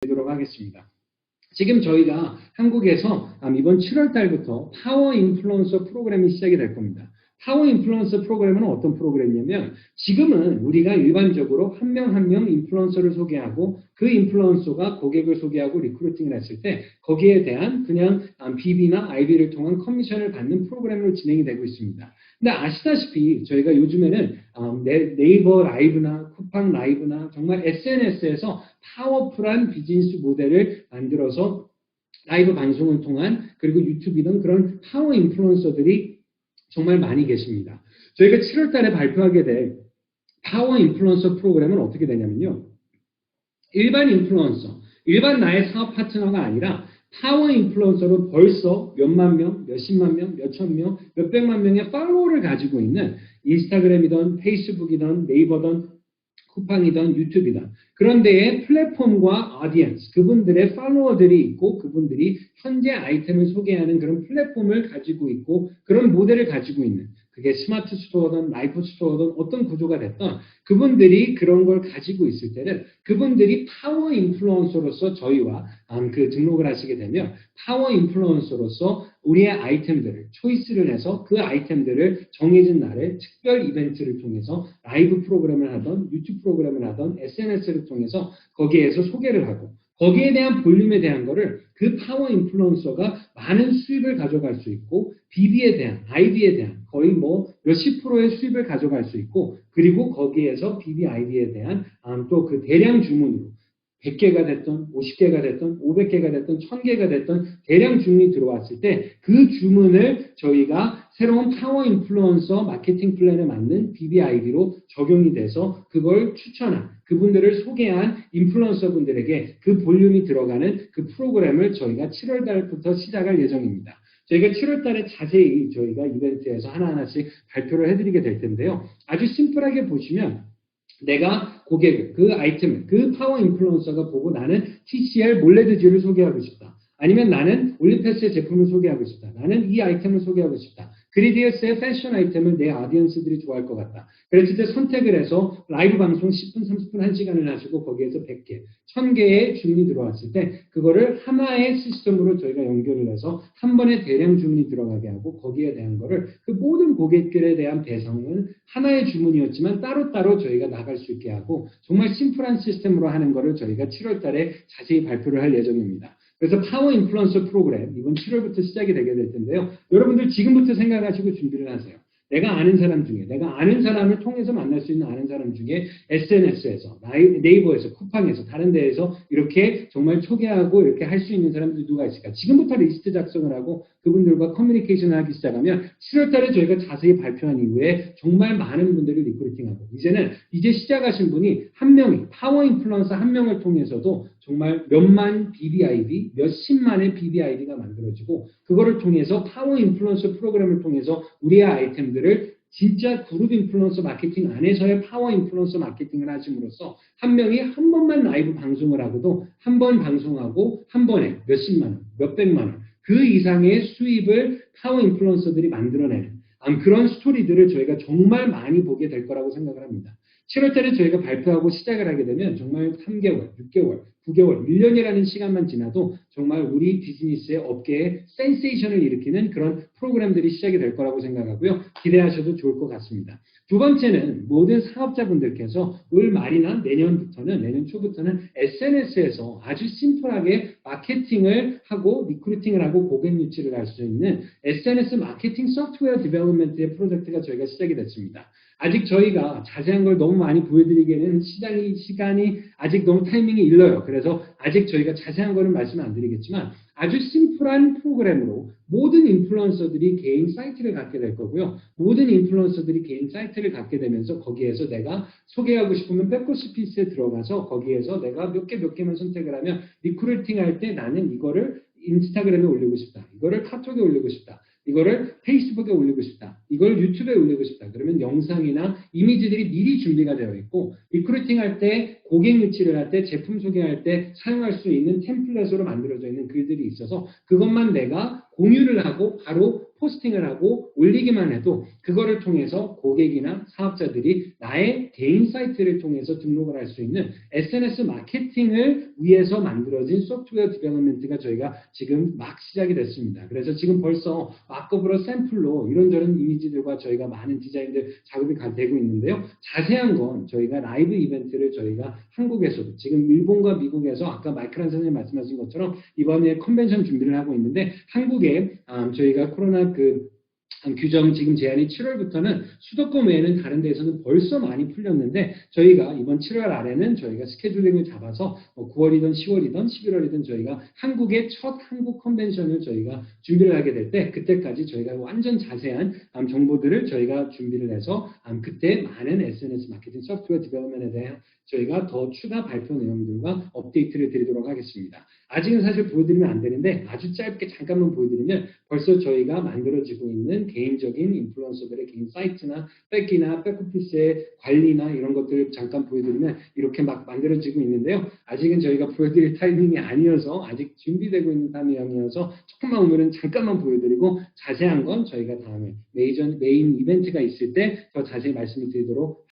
드리도록 하겠습니다. 지금 저희가 한국에서 아, 이번 7월 달부터 파워 인플루언서 프로그램이 시작이 될 겁니다. 파워 인플루언서 프로그램은 어떤 프로그램이냐면 지금은 우리가 일반적으로 한명 한 명 인플루언서를 소개하고 그 인플루언서가 고객을 소개하고 리크루팅을 했을 때 거기에 대한 그냥 BB나 IB를 통한 커미션을 받는 프로그램으로 진행이 되고 있습니다. 근데 아시다시피 저희가 요즘에는 음, 네, 네이버 라이브나 쿠팡 라이브나 정말 SNS에서 파워풀한 비즈니스 모델을 만들어서 라이브 방송을 통한 그리고 유튜브든 그런 파워 인플루언서들이 정말 많이 계십니다. 저희가 7월 달에 발표하게 될 파워 인플루언서 프로그램은 어떻게 되냐면요. 일반 인플루언서, 일반 나의 사업 파트너가 아니라 파워 인플루언서로 벌써 몇만 명, 몇십만 명, 몇천 명, 몇백만 명의 팔로워를 가지고 있는 인스타그램이든 페이스북이든 네이버든 쿠팡이든 유튜브이든 그런 데에 플랫폼과 어디언스, 그분들의 팔로워들이 있고 그분들이 현재 아이템을 소개하는 그런 플랫폼을 가지고 있고 그런 모델을 가지고 있는 그게 스마트 스토어든 라이프 스토어든 어떤 구조가 됐던 그분들이 그런 걸 가지고 있을 때는 그분들이 파워 인플루언서로서 저희와 음, 그 등록을 하시게 되면 파워 인플루언서로서 우리의 아이템들을 초이스를 해서 그 아이템들을 정해진 날에 특별 이벤트를 통해서 라이브 프로그램을 하던 유튜브 프로그램을 하던 SNS를 통해서 거기에서 소개를 하고 거기에 대한 볼륨에 대한 거를 그 파워 인플루언서가 많은 수입을 가져갈 수 있고 BB에 대한, IB에 대한 거의 뭐 몇십 프로의 수입을 가져갈 수 있고 그리고 거기에서 BB, IB에 대한 음, 또그 대량 주문으로 100개가 됐던 50개가 됐던 500개가 됐던 1000개가 됐던 대량 주문이 들어왔을 때 그 주문을 저희가 새로운 파워 인플루언서 마케팅 플랜에 맞는 BBID로 적용이 돼서 그걸 추천한 그분들을 소개한 인플루언서 분들에게 그 볼륨이 들어가는 그 프로그램을 저희가 7월 달부터 시작할 예정입니다. 저희가 7월 달에 자세히 저희가 이벤트에서 하나하나씩 발표를 해드리게 될 텐데요. 아주 심플하게 보시면 내가 고객을, 그 아이템을, 그 파워 인플루언서가 보고 나는 TCL 몰레드지를 소개하고 싶다. 아니면 나는 올리패스의 제품을 소개하고 싶다. 나는 이 아이템을 소개하고 싶다. 그리디어스의 패션 아이템을 내 아디언스들이 좋아할 것 같다. 그랬을 때 선택을 해서 라이브 방송 10분, 30분, 1시간을 하시고 거기에서 100개, 1000개의 주문이 들어왔을 때 그거를 하나의 시스템으로 저희가 연결을 해서 한 번에 대량 주문이 들어가게 하고 거기에 대한 거를 그 모든 고객들에 대한 배송은 하나의 주문이었지만 따로따로 저희가 나갈 수 있게 하고 정말 심플한 시스템으로 하는 거를 저희가 7월 달에 자세히 발표를 할 예정입니다. 그래서 파워 인플루언서 프로그램 이번 7월부터 시작이 되게 될 텐데요. 여러분들 지금부터 생각하시고 준비를 하세요. 내가 아는 사람 중에, 내가 아는 사람을 통해서 만날 수 있는 아는 사람 중에 SNS에서, 네이버에서, 쿠팡에서, 다른 데에서 이렇게 정말 소개하고 이렇게 할 수 있는 사람들이 누가 있을까? 지금부터 리스트 작성을 하고 그분들과 커뮤니케이션을 하기 시작하면 7월 달에 저희가 자세히 발표한 이후에 정말 많은 분들을 리크루팅하고 이제는 이제 시작하신 분이 한 명이 파워 인플루언서 한 명을 통해서도 정말 몇만 BBID, 몇십만의 BBID가 만들어지고 그거를 통해서 파워 인플루언서 프로그램을 통해서 우리의 아이템들을 진짜 그룹 인플루언서 마케팅 안에서의 파워 인플루언서 마케팅을 하심으로써 한 명이 한 번만 라이브 방송을 하고도 한 번 방송하고 한 번에 몇십만 원, 몇백만 원, 그 이상의 수입을 파워 인플루언서들이 만들어내는 그런 스토리들을 저희가 정말 많이 보게 될 거라고 생각을 합니다. 7월 달에 저희가 발표하고 시작을 하게 되면 정말 3개월, 6개월, 9개월, 1년이라는 시간만 지나도 정말 우리 비즈니스의 업계에 센세이션을 일으키는 그런 프로그램들이 시작이 될 거라고 생각하고요. 기대하셔도 좋을 것 같습니다. 두 번째는 모든 사업자분들께서 올 말이나 내년부터는, 내년 초부터는 SNS에서 아주 심플하게 마케팅을 하고 리크루팅을 하고 고객 유치를 할 수 있는 SNS 마케팅 소프트웨어 디벨롭먼트의 프로젝트가 저희가 시작이 됐습니다. 아직 저희가 자세한 걸 너무 많이 보여드리기에는 시간이, 시간이 아직 너무 타이밍이 일러요. 그래서 아직 저희가 자세한 거는 말씀 안 드리겠지만 아주 심플한 프로그램으로 모든 인플루언서들이 개인 사이트를 갖게 될 거고요. 모든 인플루언서들이 개인 사이트를 갖게 되면서 거기에서 내가 소개하고 싶으면 백코스 피스에 들어가서 거기에서 내가 몇 개 몇 개만 선택을 하면 리크루팅 할 때 나는 이거를 인스타그램에 올리고 싶다. 이거를 카톡에 올리고 싶다. 이거를 페이스북에 올리고 싶다. 이걸 유튜브에 올리고 싶다. 그러면 영상이나 이미지들이 미리 준비가 되어 있고 리크루팅 할 때 고객 유치를 할 때, 제품 소개할 때 사용할 수 있는 템플릿으로 만들어져 있는 글들이 있어서 그것만 내가 공유를 하고 바로 포스팅을 하고 올리기만 해도 그거를 통해서 고객이나 사업자들이 나의 개인 사이트를 통해서 등록을 할 수 있는 SNS 마케팅을 위해서 만들어진 소프트웨어 디벨롭먼트가 저희가 지금 막 시작이 됐습니다. 그래서 지금 벌써 마크업으로 샘플로 이런저런 이미지들과 저희가 많은 디자인들 작업이 가- 되고 있는데요. 자세한 건 저희가 라이브 이벤트를 저희가 한국에서도 지금 일본과 미국에서 아까 마이크란 선생님 말씀하신 것처럼 이번에 컨벤션 준비를 하고 있는데 한국 에 아, 저희가 코로나 그 음, 규정 지금 제한이 7월부터는 수도권 외에는 다른 데에서는 벌써 많이 풀렸는데 저희가 이번 7월 아래는 저희가 스케줄링을 잡아서 뭐 9월이든 10월이든 11월이든 저희가 한국의 첫 한국 컨벤션을 저희가 준비를 하게 될 때 그때까지 저희가 완전 자세한 음, 정보들을 저희가 준비를 해서 음, 그때 많은 SNS 마케팅 소프트웨어 디벨롭먼트에 대한 저희가 더 추가 발표 내용들과 업데이트를 드리도록 하겠습니다. 아직은 사실 보여드리면 안 되는데 아주 짧게 잠깐만 보여드리면 벌써 저희가 만들어지고 있는 개인적인 인플루언서들의 개인 사이트나 백이나 백오피스의 관리나 이런 것들을 잠깐 보여드리면 이렇게 막 만들어지고 있는데요. 아직은 저희가 보여드릴 타이밍이 아니어서 아직 준비되고 있는 타이밍이어서 조금만 오늘은 잠깐만 보여드리고 자세한 건 저희가 다음에 메이저, 메인 이벤트가 있을 때 더 자세히 말씀을 드리도록